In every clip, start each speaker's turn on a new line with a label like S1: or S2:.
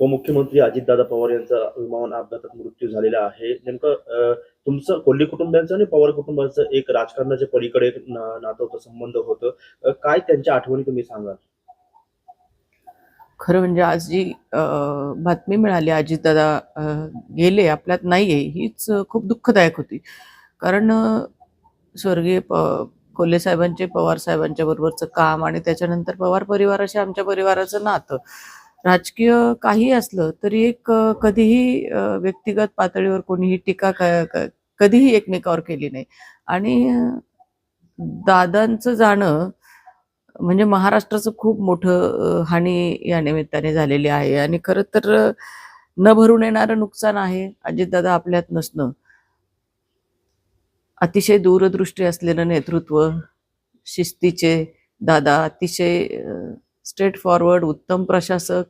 S1: उपमुख्यमंत्री अजितदादा पवार यांचा विमान अपघातात मृत्यू झालेला आहे. नेमकं तुमचं कोल्हे कुटुंबियांचं आणि पवार कुटुंबाचं एक राजकारणाच्या पलीकडे नातं होतं संबंध होतं. काय त्यांच्या आठवणी तुम्ही सांगाल?
S2: खरं म्हणजे आज जी बातमी मिळाली अजितदादा गेले आपल्यात नाहीये हीच खूप दुःखदायक होती. कारण स्वर्गीय प कोल्हे साहेबांचे पवार साहेबांच्या बरोबरचं काम आणि त्याच्यानंतर पवार परिवाराशी आमच्या परिवाराचं नातं. राजकीय काही असलं तरी एक कधीही व्यक्तिगत पातळीवर कोणीही टीका कधीही एकमेकावर केली नाही. आणि दादांचं जाणं म्हणजे महाराष्ट्राचं खूप मोठं हानी या निमित्ताने झालेली आहे. आणि खरं तर न भरून येणारं नुकसान आहे अजितदादा आपल्यात नसणं. अतिशय दूरदृष्टी असलेलं नेतृत्व शिस्तीचे दादा अतिशय स्ट्रेट फॉरवर्ड उत्तम प्रशासक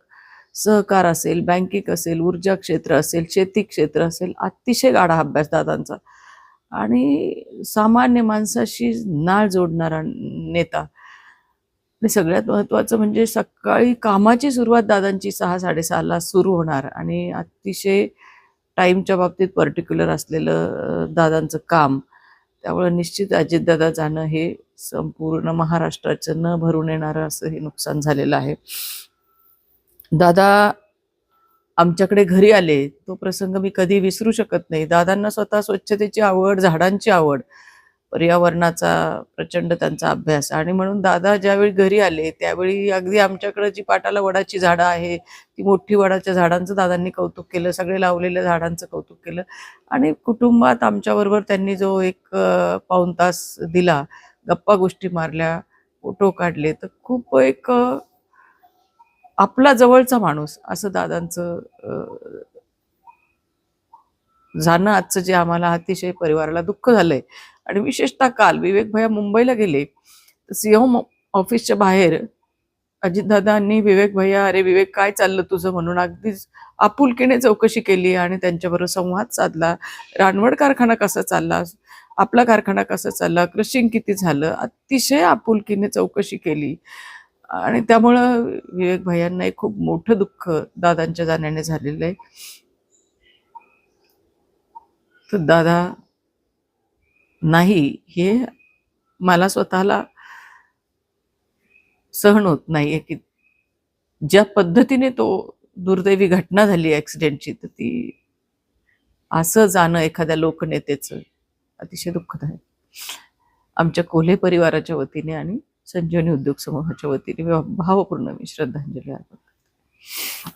S2: सहकार असेल बँकिंग असेल ऊर्जा क्षेत्र असेल शेती क्षेत्र असेल अतिशय गाढा अभ्यास दादांचा. आणि सामान्य माणसाशी नाळ जोडणारा नेता. आणि सगळ्यात महत्त्वाचं म्हणजे सकाळी कामाची सुरुवात दादांची सहा साडेसहाला सुरू होणार. आणि अतिशय टाईमच्या बाबतीत पर्टिक्युलर असलेलं दादांचं काम. त्यामुळे निश्चित अजितदादा जाणं हे संपूर्ण महाराष्ट्राचं न भरून येणारं असं हे नुकसान झालेलं आहे. दादा आमच्याकडे घरी आले तो प्रसंग मी कधी विसरू शकत नाही. दादांना स्वतः स्वच्छतेची आवड झाडांची आवड पर्यावरणाचा प्रचंड त्यांचा अभ्यास. आणि म्हणून दादा ज्यावेळी घरी आले त्यावेळी अगदी आमच्याकडे जी पाटाला वडाची झाडं आहे ती मोठी वडाच्या झाडांचं दादांनी कौतुक केलं सगळे लावलेल्या झाडांचं कौतुक केलं. आणि कुटुंबात आमच्याबरोबर त्यांनी जो एक पाऊन पाऊण तास दिला गप्पा गोष्टी मारल्या फोटो काढले तर खूप एक आपला जवळचा माणूस असं दादांचं जाणं आजचं जे आम्हाला अतिशय परिवाराला दुःख झालंय. आणि विशेषतः काल विवेक भैया मुंबईला गेले तर सिंह ऑफिसच्या बाहेर अजितदादांनी विवेक भैया अरे विवेक काय चाललं तुझं? म्हणून अगदीच आपुलकीने चौकशी केली आणि त्यांच्याबरोबर संवाद साधला. रानवड कारखाना कसा चालला? आपला कारखाना कसा चालला? क्रशिंग किती झालं? अतिशय आपुलकीने चौकशी केली. आणि त्यामुळं विवेक भैयांना एक खूप मोठं दुःख दादांच्या जाण्याने झालेलं आहे. तर दादा नाही हे मला स्वतःला सहन होत नाहीये की ज्या पद्धतीने तो दुर्दैवी घटना झाली ॲक्सिडेंटची तर ती असं जाणं एखाद्या लोकनेतेचं अतिशय दुःखदायक. आमच्या कोल्हे परिवाराच्या वतीने आणि संजीवनी उद्योग समूहाच्या वतीने भावपूर्ण मी श्रद्धांजली अर्पण करते.